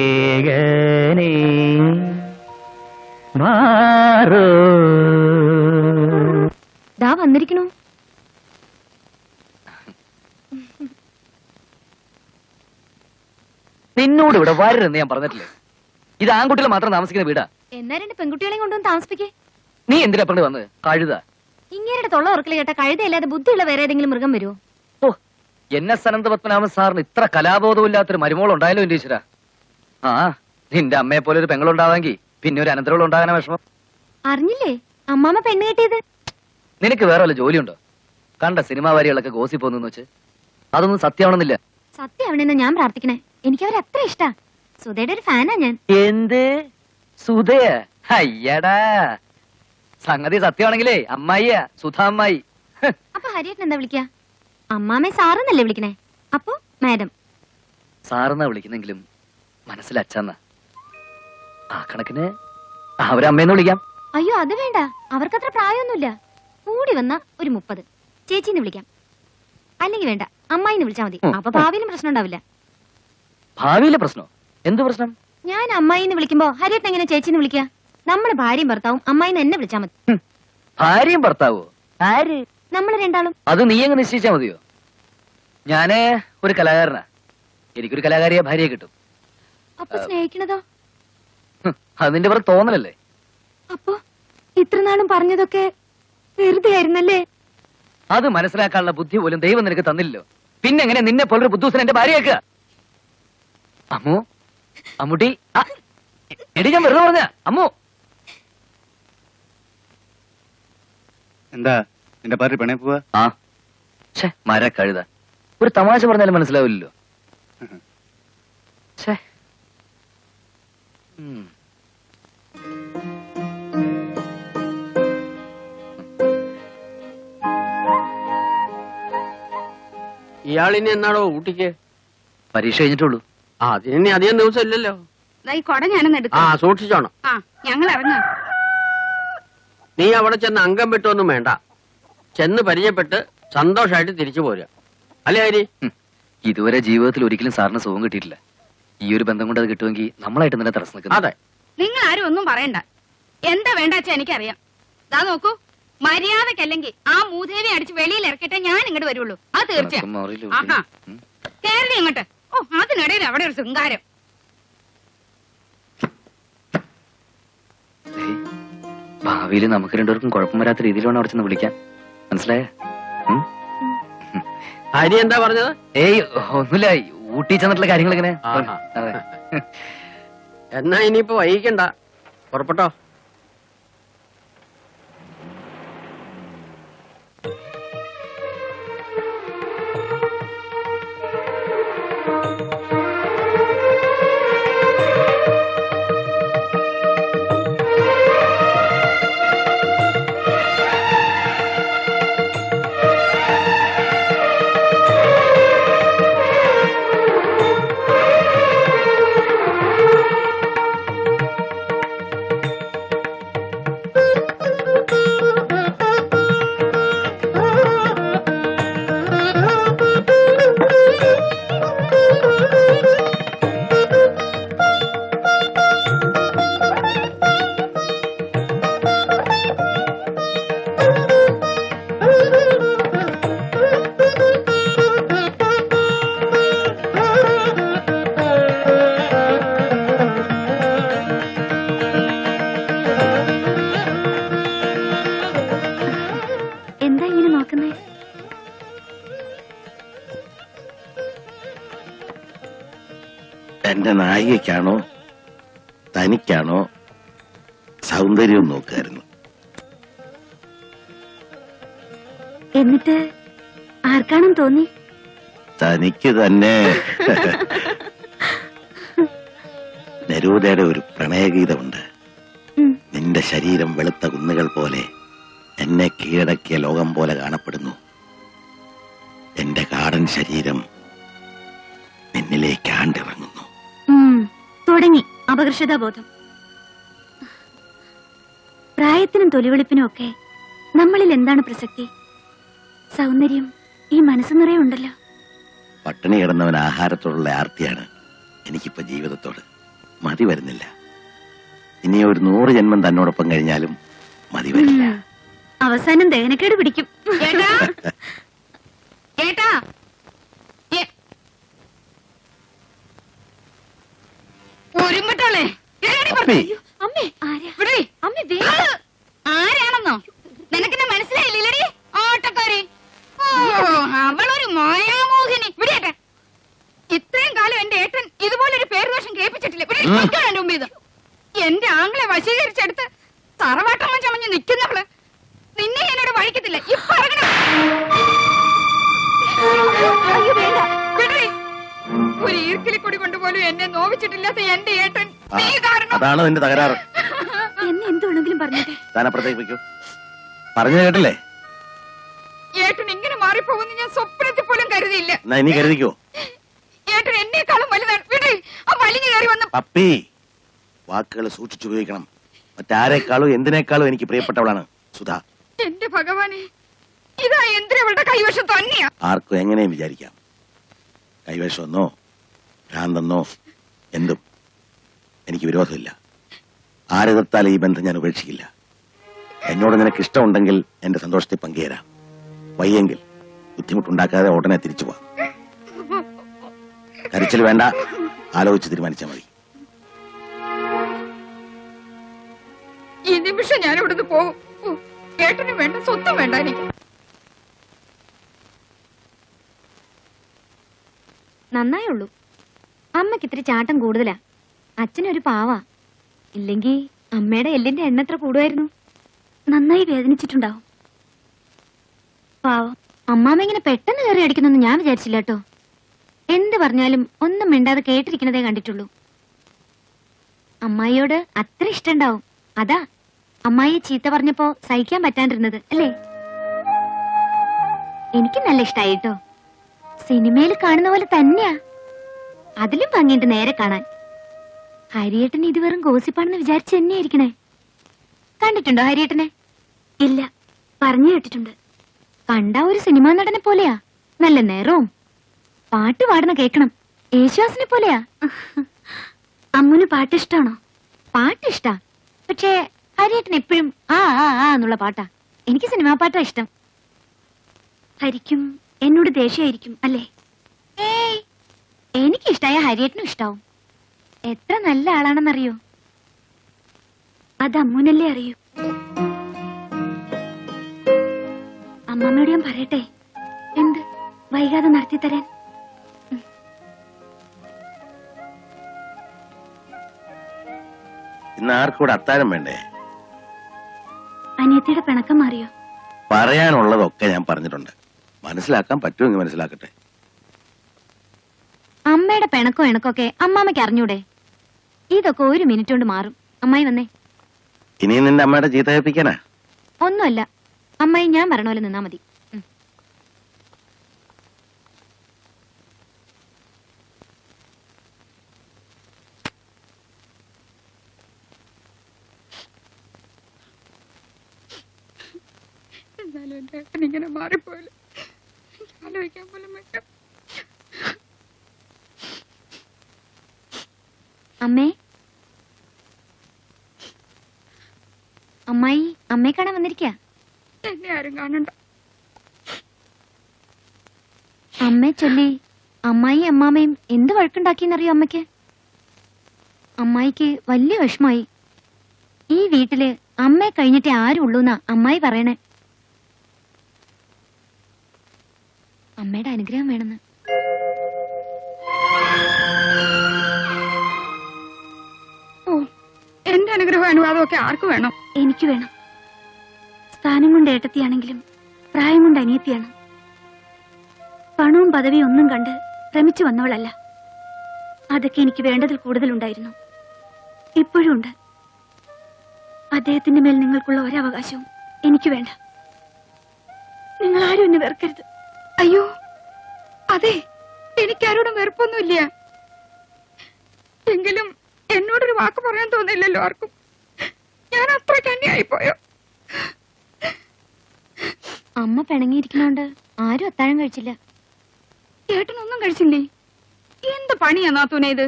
കൃഷ്ണാനീലേഖനേ മാറോ. ദാ വന്നിരിക്കണു നിന്നോട് ഇവിടെ വരരുന്ന് ഞാൻ പറഞ്ഞിട്ടില്ലേ? ഇത് ആൺകുട്ടികൾ മാത്രം താമസിക്കുന്ന വീടാ. എന്നാ രണ്ട് പെൺകുട്ടികളെയും കൊണ്ടുവന്ന് താമസിപ്പിക്കേ? നീ എന്തിനാ പണ്ട് വന്നത്? കഴുത. ഇങ്ങേരുടെ തൊള്ള ഉറക്കൽ കേട്ട കഴുതയല്ലാതെ ബുദ്ധിയുള്ള വേറെ ഏതെങ്കിലും മൃഗം വരുമോ എൻ എസ് അനന്തപത്മനാഭൻ സാറിന് ഇത്ര കലാബോധമില്ലാത്തൊരു മരുമോൾ ഉണ്ടായാലോ എന്റെ ഈശ്വര ആ നിന്റെ അമ്മയെ പോലെ ഒരു പെങ്ങളുണ്ടാവാങ്കി പിന്നെ ഒരു അനന്തരവൾ ഉണ്ടാകാന വിഷമം. അറിഞ്ഞില്ലേ? അമ്മാമ്മ പെണ്ണ് കെട്ടിയത്? നിനക്ക് വേറെ വല്ല ജോലിയുണ്ടോ? കണ്ട സിനിമാ വാരികളൊക്കെ ഗോസി പോന്നു വെച്ച്. അതൊന്നും സത്യമാണെന്നില്ല. സത്യമാവണെന്ന് ഞാൻ പ്രാർത്ഥിക്കണേ. എനിക്ക് അവർ അത്ര ഇഷ്ടാ. സുധയുടെ ഒരു ഫാനാ ഞാൻ. എന്ത്? സുധയ അയ്യടാ. സംഗതി സത്യമാണെങ്കിലേ അമ്മായിയാ സുധാ അമ്മായി. അപ്പൊ ഹരിയേട്ടൻ എന്താ വിളിക്കാ? അമ്മാമ്മ സാറെന്നല്ലേ വിളിക്കണേ? അപ്പൊ മാഡം. സാറെന്നാ വിളിക്കുന്നെങ്കിലും മനസ്സിൽ അച്ഛന്ന. ആ കണക്കിന് അവരമ്മേന്ന് വിളിക്കാം. അയ്യോ അത് വേണ്ട. അവർക്കത്ര പ്രായമൊന്നുമില്ല. കൂടി വന്ന ഒരു മുപ്പത്. ചേച്ചിന്ന് വിളിക്കാം. അല്ലെങ്കിൽ വേണ്ട അമ്മായിന്ന് വിളിച്ചാ മതി. അപ്പൊ. ഭാവിയിലും പ്രശ്നം ഉണ്ടാവില്ല. ഭാവിയിലെ പ്രശ്നം? എന്ത് പ്രശ്നം? ഞാൻ അമ്മായിന്ന് വിളിക്കുമ്പോ ഹരിയേട്ടൻ എങ്ങനെ ചേച്ചിന്ന് വിളിക്കാ? നമ്മുടെ ഭാര്യയും ഭർത്താവും അമ്മായിന്ന് എന്നെ വിളിച്ചാ മതി. ഭാര്യയും ഭർത്താവോ? ആര്? നമ്മൾ രണ്ടാളും. അത് നീ അങ്ങ് നിശ്ചയിച്ചാ മതിയോ? ഞാൻ ഒരു കലാകാരനാ. എനിക്കൊരു കലാകാരിയെ ഭാര്യയെ കിട്ടും. അപ്പൊ സ്നേഹിക്കണതോ? ഹും, അത് നിന്റെ പുറത്ത് തോന്നലല്ലേ? അപ്പൊ ഇത്രനാളും പറഞ്ഞതൊക്കെ വെറുതെ ആയിരുന്നല്ലേ? അത് മനസ്സിലാക്കാനുള്ള ബുദ്ധി പോലും ദൈവം നിനക്ക് തന്നില്ലല്ലോ. പിന്നെ എങ്ങനെ നിന്നെ പോലൊരു ബുദ്ധൂസൻ എന്റെ ഭാര്യയാക്കുക അമ്മു അമ്മുട്ടി ആ, എടി ഞാൻ വെറുതെ പറഞ്ഞ അമ്മു. എന്താ? നിന്റെ പാർട്ടി പണയ പോവാ? ആ. ഛേ. മര കഴുത. ഒരു തമാശ പറഞ്ഞാലും മനസ്സിലാവില്ലല്ലോ. ഛേ. ഉം. ഇയാളിനി എന്നാടോ ഊട്ടിക്ക്? പരീക്ഷ കഴിഞ്ഞിട്ടുള്ളൂ. ആ അതിനി അധികം ദിവസം ഇല്ലല്ലോ. ദാ ഈ കൊട ഞാനൊന്ന് ആ എടുക്കാം സൂക്ഷിച്ചോണം. ആ ഞങ്ങൾ ഇറങ്ങാം. നീ അവിടെ ചെന്ന് അംഗം വിട്ടൊന്നും വേണ്ട. ചെന്ന് പരിചയപ്പെട്ട് സന്തോഷമായിട്ട് തിരിച്ചു പോരുക. അല്ലേ ഹരി? ഇതുവരെ ജീവിതത്തിൽ ഒരിക്കലും സാറിന് സുഖം കിട്ടിയിട്ടില്ല. ഈ ഒരു ബന്ധം കൊണ്ട് അത് കിട്ടുമെങ്കിൽ നമ്മളായിട്ട് നല്ല തടസ്സം നിൽക്കുന്നു. അതെ. നിങ്ങൾ ആരും ഒന്നും പറയണ്ട. എന്താ വേണ്ടാച്ചാ എനിക്കറിയാം. ദാ നോക്കൂ മര്യാദക്കല്ലെങ്കിൽ ആ മൂദേവി അടിച്ച് വെളിയിൽ ഇറക്കിട്ടേ ഞാൻ ഇങ്ങോട്ട് വരുള്ളൂ. അത് തീർച്ചയായും. ആഹാ. കേരളി ഇങ്ങോട്ട് ഓ അതിനിടയിൽ അവിടെ ഒരു ശൃംഗാരം. ഭാവിയിൽ നമുക്ക് രണ്ടുപേർക്കും കുഴപ്പം വരാത്ത രീതിയിലാണ് വേണം അവിടെ ചെന്ന് വിളിക്കാൻ. മനസ്സിലായ? ഹരി എന്താ പറഞ്ഞത്? ഏയ് ഒന്നുമില്ല. ഊട്ടി ചെന്നിട്ടുള്ള കാര്യങ്ങൾ ഇങ്ങനെ. എന്നാ ഇനിയിപ്പോ വൈകിക്കണ്ട. പുറപ്പെട്ടോ? എന്റെ നായികയ്ക്കാണോ തനിക്കാണോ സൗന്ദര്യം നോക്കായിരുന്നു. എന്നിട്ട് ആർക്കാണെന്ന് തോന്നി? തനിക്ക് തന്നെ. നരൂദയുടെ ഒരു പ്രണയഗീതമുണ്ട്. നിന്റെ ശരീരം വെളുത്ത കുന്നുകൾ പോലെ എന്നെ കീഴടക്കിയ ലോകം പോലെ കാണപ്പെടുന്നു. എന്റെ കാടൻ ശരീരം നിന്നിലേക്ക് ആണ്ടിറങ്ങുന്നു തുടങ്ങി. അപകർഷതാബോധം. പ്രായത്തിനും തൊലിവെളുപ്പിനും ഒക്കെ നമ്മളിൽ എന്താണ് പ്രസക്തി? സൗന്ദര്യം ഈ മനസ്സ് നിറയെ ഉണ്ടല്ലോ. പട്ടിണി കിടന്നവൻ ആഹാരത്തോടുള്ള ആർത്തിയാണ്. എനിക്കിപ്പോ ജീവിതത്തോട് മതി വരുന്നില്ല. ഇനി ഒരു നൂറ് ജന്മം തന്നോടൊപ്പം കഴിഞ്ഞാലും മതി വരില്ല. അവസാനം ദഹനക്കേട് പിടിക്കും. ഏട്ടാ? ആരാണെന്നോ? നിനക്കെന്നെ മനസ്സിലായില്ലടി ഓട്ടക്കാരി. അവളൊരു മായാമോഹിനി. വിടിയേട്ടെ ഇത്രയും കാലം എന്റെ ഏട്ടൻ ഇതുപോലൊരു പേരുദോഷം കേൾപ്പിച്ചിട്ടില്ല? ഇവിടെ എന്റെ മുമ്പിൽ ഇത്. എന്റെ ആങ്ങളെ വശീകരിച്ചെടുത്ത് തറവാട്ടമ്മ ചമഞ്ഞ് നിൽക്കുന്നവൾ നിന്നെ എന്നോട് വഴിക്കത്തില്ല. ഇപ്പൊ അയ്യോ വേണ്ട. ഒരു ഈർക്കിലി കൊടി കൊണ്ടുപോലും എന്നെ നോവിച്ചിട്ടില്ലാത്ത എന്റെ ഏട്ടൻ. നീ കാരണം അതാണ് നിന്റെ തകരാറ്. എന്നെ എന്ത് പറഞ്ഞേ പറഞ്ഞോട്ടെ? താൻ പറഞ്ഞു കേട്ടില്ലേ? ഏട്ടൻ ഇങ്ങനെ മാറിപ്പോകുന്ന ഞാൻ സ്വപ്നത്തിൽ പോലും കരുതിയില്ല. എന്നാ ഇനി കരുതിക്കോ? ഏട്ടൻ എന്നെക്കാളും വലുതാണ്. വിടേ ആ വലിഞ്ഞു കയറി വന്ന പപ്പി വാക്കുകൾ സൂക്ഷിച്ചുപയോഗിക്കണം മറ്റാരെക്കാളും എന്തിനേക്കാളും എനിക്ക് പ്രിയപ്പെട്ടവളാണ് സുധ. എന്റെ ഭഗവാനെ ഇതാ എന്തിനവളുടെ കൈവശം തന്നെയാ. ആർക്കും എങ്ങനെയും വിചാരിക്കാം. കൈവശമെന്നോ ഭ്രാന്തെന്നോ? എന്തും. എനിക്ക് വിരോധമില്ല. ആരെതിർത്താൽ ഈ ബന്ധം ഞാൻ ഉപേക്ഷിക്കില്ല. എന്നോട് നിനക്ക് ഇഷ്ടമുണ്ടെങ്കിൽ എന്റെ സന്തോഷത്തിൽ പങ്കുചേരാം. വയ്യെങ്കിൽ ബുദ്ധിമുട്ടുണ്ടാക്കാതെ ഉടനെ തിരിച്ചു പോവാം. കരച്ചിൽ വേണ്ട. ആലോചിച്ച് തീരുമാനിച്ചാൽ മതി. ഈ നിമിഷം ഞാൻ ഇവിടുന്ന് പോകും ഏട്ടനും വേണ്ട സ്വത്തും വേണ്ട എനിക്ക്. നന്നായുള്ളൂ. അമ്മയ്ക്ക് ഇത്തിരി ചാട്ടം കൂടുതലാ. അച്ഛനൊരു പാവാ. ഇല്ലെങ്കി അമ്മയുടെ എല്ലിന്റെ എണ്ണ എത്ര കൂടുമായിരുന്നു നന്നായി വേദനിച്ചിട്ടുണ്ടാവും. പാവം. അമ്മാമ്മ ഇങ്ങനെ പെട്ടെന്ന് കയറി അടിക്കുന്നെന്ന് ഞാൻ വിചാരിച്ചില്ല കേട്ടോ എന്ത് പറഞ്ഞാലും ഒന്നും മിണ്ടാതെ കേട്ടിരിക്കുന്നതേ കണ്ടിട്ടുള്ളൂ. അമ്മായിയോട് അത്ര ഇഷ്ടണ്ടാവും. അതാ അമ്മായിയെ ചീത്ത പറഞ്ഞപ്പോ സഹിക്കാൻ പറ്റാണ്ടിരുന്നത് അല്ലേ? എനിക്ക് നല്ല ഇഷ്ടായി കേട്ടോ സിനിമയിൽ കാണുന്ന പോലെ തന്നെയാ. അതിലും ഭംഗിയുണ്ട് നേരെ കാണാൻ. ഹരിയേട്ടൻ ഇത് വെറും ഗോസിപ്പാണെന്ന് വിചാരിച്ചു തന്നെയായിരിക്കണേ കണ്ടിട്ടുണ്ടോ ഹരിയേട്ടനെ? ഇല്ല. പറഞ്ഞു കേട്ടിട്ടുണ്ട്. കണ്ട ഒരു സിനിമാ നടനെ പോലെയാ. നല്ല നേരവും. പാട്ട് പാടുന്ന കേക്കണം. യേശുവാസിനെ പോലെയാ. അമ്മുന് പാട്ട് ഇഷ്ടാണോ? പാട്ട് ഇഷ്ടാ. പക്ഷേ ഹരിയേട്ടൻ എപ്പോഴും ആ ആ ആ എന്നുള്ള പാട്ടാ. എനിക്ക് സിനിമാ പാട്ടാ ഇഷ്ടം. ഹരിക്കും എന്നോട് ദേഷ്യമായിരിക്കും അല്ലേ? എനിക്കിഷ്ടായ എനിക്ക് ഇഷ്ടായ ഹരിയേട്ടനും ഇഷ്ടാവും. എത്ര നല്ല ആളാണെന്നറിയോ? അത് അമ്മൂനല്ലേ അറിയൂ. അമ്മമ്മയോട് ഞാൻ പറയട്ടെ? എന്ത്? വൈകാതെ നടത്തി തരാൻ ഇന്ന് ആർക്കൂടെ അത്താഴം വേണ്ടേ? അനിയത്തിയുടെ പിണക്കം മാറിയോ? പറയാനുള്ളതൊക്കെ ഞാൻ പറഞ്ഞിട്ടുണ്ട്. മനസ്സിലാക്കാൻ പറ്റുമെങ്കിൽ മനസ്സിലാക്കട്ടെ. അമ്മയുടെ പിണക്കോ ഇണക്കൊക്കെ അമ്മാമ്മക്ക് അറിഞ്ഞൂടെ? ഇതൊക്കെ ഒരു മിനിറ്റ് കൊണ്ട് മാറും. അമ്മായി വന്നേ. ഇനി നിന്റെ അമ്മയുടെ ചീത്ത കേൾപ്പിക്കാനാ? ഒന്നുമല്ല. അമ്മായി ഞാൻ പറഞ്ഞ പോലെ നിന്നാ മതി. എന്നാലും എന്റെ ഏട്ടൻ ഇങ്ങനെ മാറിപ്പോയല്ലോ. ആലോചിക്കാൻ പോലും പറ്റാം അമ്മേ? അമ്മായി അമ്മയെ കാണാൻ വന്നിരിക്ക? എന്നെ ആരും കാണണ്ട. അമ്മയെ ചൊല്ലി അമ്മായി അമ്മാമയും എന്ത് വഴക്കുണ്ടാക്കിയെന്നറിയോ അമ്മയ്ക്ക്? അമ്മായിക്ക് വലിയ വിഷമായി. ഈ വീട്ടിൽ അമ്മയെ കഴിഞ്ഞിട്ടേ ആരും ഉള്ളൂന്നാ അമ്മായി പറയണേ? അമ്മയുടെ അനുഗ്രഹം വേണമെന്ന്. ഓ എന്റെ അനുഗ്രഹം അനുവാദമൊക്കെ ആർക്ക് വേണം? എനിക്ക് വേണം. സ്ഥാനം കൊണ്ട് ഏട്ടത്തിയാണെങ്കിലും പ്രായം കൊണ്ട് അനിയത്തിയാണ്. പണവും പദവിയും ഒന്നും കണ്ട് ഭ്രമിച്ചു വന്നവളല്ല. അതൊക്കെ എനിക്ക് വേണ്ടതിൽ കൂടുതലുണ്ടായിരുന്നു. ഇപ്പോഴും ഉണ്ട്. അദ്ദേഹത്തിന്റെ മേൽ നിങ്ങൾക്കുള്ള ഒരവകാശവും എനിക്ക് വേണ്ട. നിങ്ങൾ ആരും എന്നെ വെറുക്കരുത്. അയ്യോ അതെ എനിക്ക് ആരോടും വെറുപ്പൊന്നുമില്ല. എങ്കിലും എന്നോടൊരു വാക്ക് പറയാൻ തോന്നില്ലല്ലോ ആർക്കും. ഞാൻ അത്ര കന്യായിപ്പോയോ? അമ്മ പിണങ്ങിയിരിക്കുന്നോണ്ട് ആരും അത്താഴം കഴിച്ചില്ല. ഏട്ടനൊന്നും കഴിച്ചില്ലേ? എന്ത് പണിയാ നാത്തൂനെ ഇത്?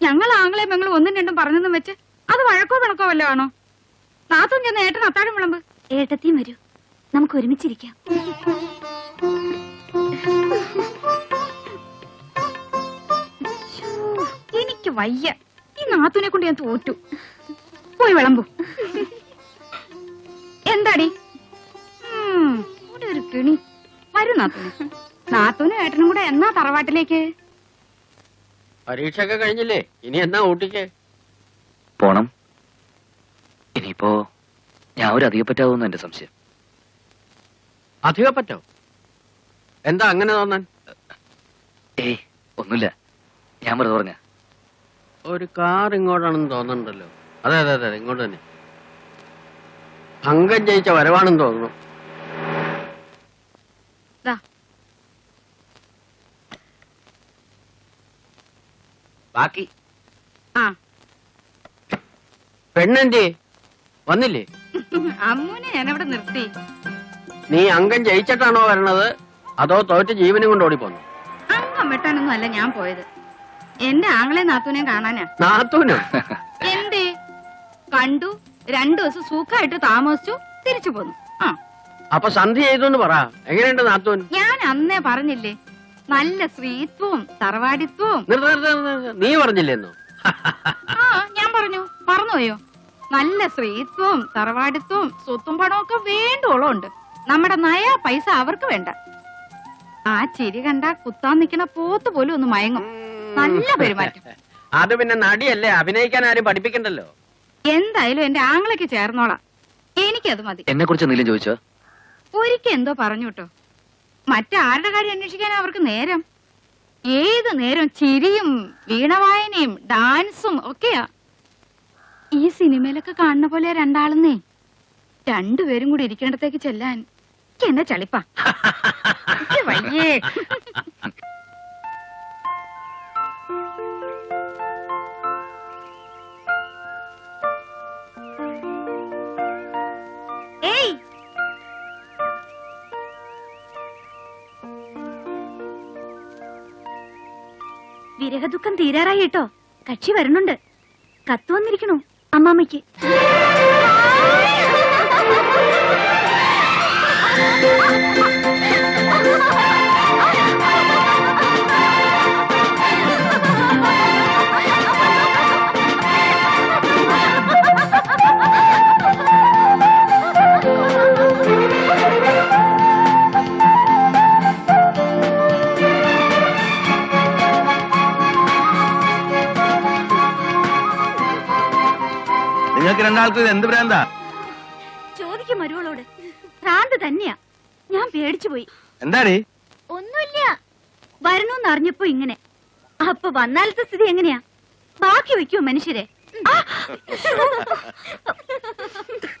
ഞങ്ങൾ ആങ്ങളെ പെങ്ങളും ഒന്നും രണ്ടും പറഞ്ഞെന്നും വെച്ച് അത് വഴക്കോ പിണക്കോ വല്ലോ ആണോ? നാത്തൂൻ ചെന്ന് ഏട്ടൻ അത്താഴം വിളമ്പ്. ഏട്ടത്തിയും വരൂ. നമുക്ക് ഒരുമിച്ചിരിക്കാം. വയ്യ. ഈ നാത്തുനെ കൊണ്ട് ഞാൻ തോറ്റു. പോയി വിളമ്പു. എന്താടി? ഇവിടെ ഒരു കിണി. വരും നാത്തൂന്. നാത്തൂനും ഏട്ടനും കൂടെ എന്നാ തറവാട്ടിലേക്ക്? പരീക്ഷയൊക്കെ കഴിഞ്ഞില്ലേ? ഇനി എന്നാ ഊട്ടിക്ക്? പോണം. ഇനിയിപ്പോ ഞാൻ ഒരു അധികപ്പറ്റാവുന്ന എന്റെ സംശയം. അധിക പറ്റോ എന്താ അങ്ങനെ തോന്നാൻ? ഏയ് ഒന്നുമില്ല. ഞാൻ വെറുതെ പറഞ്ഞ ഒരു കാർ ഇങ്ങോട്ടാണെന്ന് തോന്നുന്നുണ്ടല്ലോ. അതെ അതെ അതെ ഇങ്ങോട്ട് തന്നെ. അംഗം ജയിച്ച വരവാണെന്ന് തോന്നുന്നു. ബാക്കി? പെണ്ണെന്തി? വന്നില്ലേ? അമ്മൂനെ ഞാൻ അവിടെ നിർത്തി. നീ അംഗം ജയിച്ചിട്ടാണോ വരണത്? അതോ തോറ്റ് ജീവനും കൊണ്ട് ഓടിപ്പോന്നു? അംഗം വെട്ടാനൊന്നും അല്ല ഞാൻ പോയത്. എന്റെ ആങ്ങളെ നാത്തൂനെ കാണാനാ. നാത്തൂനോ? എന്തേ? കണ്ടു? രണ്ടു ദിവസം സുഖമായിട്ട് താമസിച്ചു തിരിച്ചു പോന്നു. ആ. അപ്പൊ സന്ധി ചെയ്തു പറ. എങ്ങനെയുണ്ട് നാത്തൂൻ? ഞാൻ അന്നേ പറഞ്ഞില്ലേ നല്ല സ്ത്രീത്വവും തറവാടിത്വവും. നീ പറഞ്ഞില്ലേന്നോ ആ ഞാൻ പറഞ്ഞു. പറഞ്ഞോയോ നല്ല സ്ത്രീത്വവും തറവാടിത്വവും സ്വത്തും പണവും ഒക്കെ വേണ്ടോളം ഉണ്ട് നമ്മുടെ നയ പൈസ അവർക്ക് വേണ്ട. ആ ചിരി കണ്ട കുത്താൻ നിൽക്കുന്ന പോത്ത് പോലും ഒന്ന് മയങ്ങും. നല്ല പെരുമാറ്റം. അത് പിന്നെ നടിയല്ലേ? അഭിനയിക്കാൻ ആരും പഠിപ്പിക്കണ്ടല്ലോ. എന്തായാലും എന്റെ ആങ്ങളയ്ക്ക് ചേർന്നോളാം. എനിക്കത് മതി. എന്നെ കുറിച്ച് എന്തെങ്കിലും ചോദിച്ചോ? ഒരിക്കൽ എന്തോ പറഞ്ഞു കേട്ടോ. മറ്റാരുടെ കാര്യം അന്വേഷിക്കാൻ അവർക്ക് നേരം? ഏത് നേരം ചിരിയും വീണവായനയും ഡാൻസും ഒക്കെയാ? ഈ സിനിമയിലൊക്കെ കാണുന്ന പോലെ രണ്ടാളെന്നേ. രണ്ടുപേരും കൂടി ഇരിക്കേണ്ടത്തേക്ക് ചെല്ലാൻ. എന്നെ ചളിപ്പാ? വയ്യേ. വിരഹദുഃഖം തീരാറായി കേട്ടോ. കക്ഷി വരുന്നുണ്ട് കത്ത് വന്നിരിക്കണു അമ്മാമ്മയ്ക്ക്. Thank രണ്ടാൾക്കും ഇത് എന്ത് ഭ്രാന്താ? ചോദിക്കും മരുവളോട്. ഭ്രാന്ത് തന്നെയാ. ഞാൻ പേടിച്ചു പോയി. എന്താടേ? ഒന്നുമില്ല. വരണോന്ന് അറിഞ്ഞപ്പോ ഇങ്ങനെ. അപ്പൊ വന്നാലത്തെ സ്ഥിതി എങ്ങനെയാ? ബാക്കി വെക്കൂ മനുഷ്യരെ!